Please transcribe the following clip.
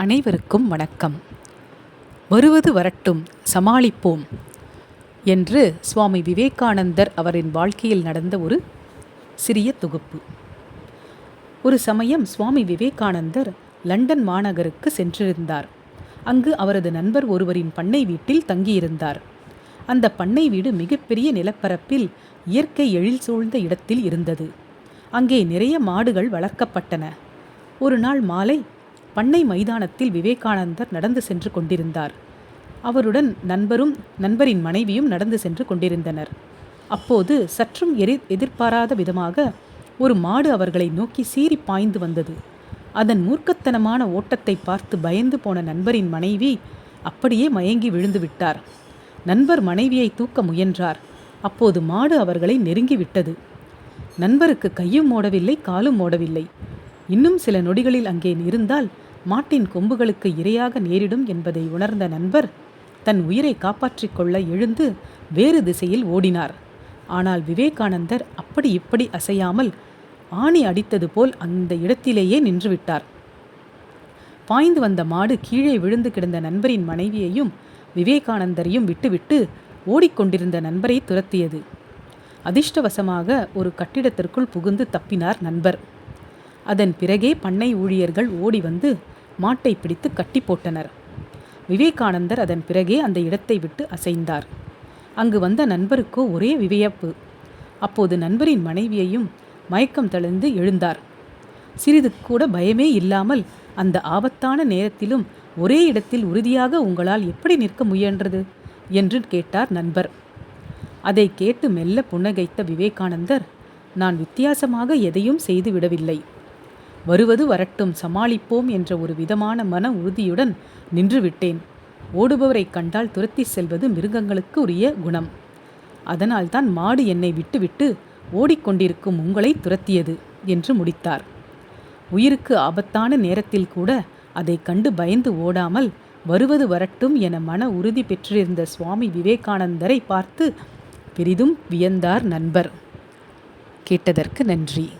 அனைவருக்கும் வணக்கம். வருவது வரட்டும் சமாளிப்போம் என்று சுவாமி விவேகானந்தர் அவரின் வாழ்க்கையில் நடந்த ஒரு சிறிய தொகுப்பு. ஒரு சமயம் சுவாமி விவேகானந்தர் லண்டன் மாநகருக்கு சென்றிருந்தார். அங்கு அவரது நண்பர் ஒருவரின் பண்ணை வீட்டில் தங்கியிருந்தார். அந்த பண்ணை வீடு மிகப்பெரிய நிலப்பரப்பில் இயற்கை எழில் சூழ்ந்த இடத்தில் இருந்தது. அங்கே நிறைய மாடுகள் வளர்க்கப்பட்டன. ஒரு நாள் மாலை பண்ணை மைதானத்தில் விவேகானந்தர் நடந்து சென்று கொண்டிருந்தார். அவருடன் நண்பரும் நண்பரின் மனைவியும் நடந்து சென்று கொண்டிருந்தனர். அப்போது சற்றும் எரி எதிர்பாராத விதமாக ஒரு மாடு அவர்களை நோக்கி சீறி பாய்ந்து வந்தது. அதன் மூர்க்கத்தனமான ஓட்டத்தை பார்த்து பயந்து போன நண்பரின் மனைவி அப்படியே மயங்கி விழுந்து விட்டார். நண்பர் மனைவியை தூக்க முயன்றார். அப்போது மாடு அவர்களை நெருங்கி விட்டது. நண்பருக்கு கையும் ஓடவில்லை காலும் ஓடவில்லை. இன்னும் சில நொடிகளில் அங்கே இருந்தால் மாட்டின் கொம்புகளுக்கு இரையாக நேரிடும் என்பதை உணர்ந்த நண்பர் தன் உயிரை காப்பாற்றிக் கொள்ள எழுந்து வேறு திசையில் ஓடினார். ஆனால் விவேகானந்தர் அப்படி இப்படி அசையாமல் ஆணி அடித்தது போல் அந்த இடத்திலேயே நின்றுவிட்டார். பாய்ந்து வந்த மாடு கீழே விழுந்து கிடந்த நண்பரின் மனைவியையும் விவேகானந்தரையும் விட்டுவிட்டு ஓடிக்கொண்டிருந்த நண்பரை துரத்தியது. அதிர்ஷ்டவசமாக ஒரு கட்டிடத்திற்குள் புகுந்து தப்பினார் நண்பர். அதன் பிறகே பண்ணை ஊழியர்கள் ஓடி வந்து மாட்டை பிடித்து கட்டி போட்டனர். விவேகானந்தர் அதன் பிறகே அந்த இடத்தை விட்டு அசைந்தார். அங்கு வந்த நண்பருக்கோ ஒரே விவியப்பு. அப்போது நண்பரின் மனைவியையும் மயக்கம் தளர்ந்து எழுந்தார். சிறிது கூட பயமே இல்லாமல் அந்த ஆபத்தான நேரத்திலும் ஒரே இடத்தில் உறுதியாக உங்களால் எப்படி நிற்க முயன்றது? என்று கேட்டார் நண்பர். அதை கேட்டு மெல்ல புன்னகைத்த விவேகானந்தர் நான் வித்தியாசமாக எதையும் செய்து விடவில்லை வருவது வரட்டும் சமாளிப்போம் என்ற ஒரு விதமான மன உறுதியுடன் நின்றுவிட்டேன். ஓடுபவரை கண்டால் துரத்தி செல்வது மிருகங்களுக்கு உரிய குணம். அதனால்தான் மாடு என்னை விட்டுவிட்டு ஓடிக்கொண்டிருக்கும் உங்களை துரத்தியது என்று முடித்தார். உயிருக்கு ஆபத்தான நேரத்தில் கூட அதை கண்டு பயந்து ஓடாமல் வருவது வரட்டும் என மன உறுதி பெற்றிருந்த சுவாமி விவேகானந்தரை பார்த்து பெரிதும் வியந்தார் நண்பர் கேட்டதற்கு நன்றி.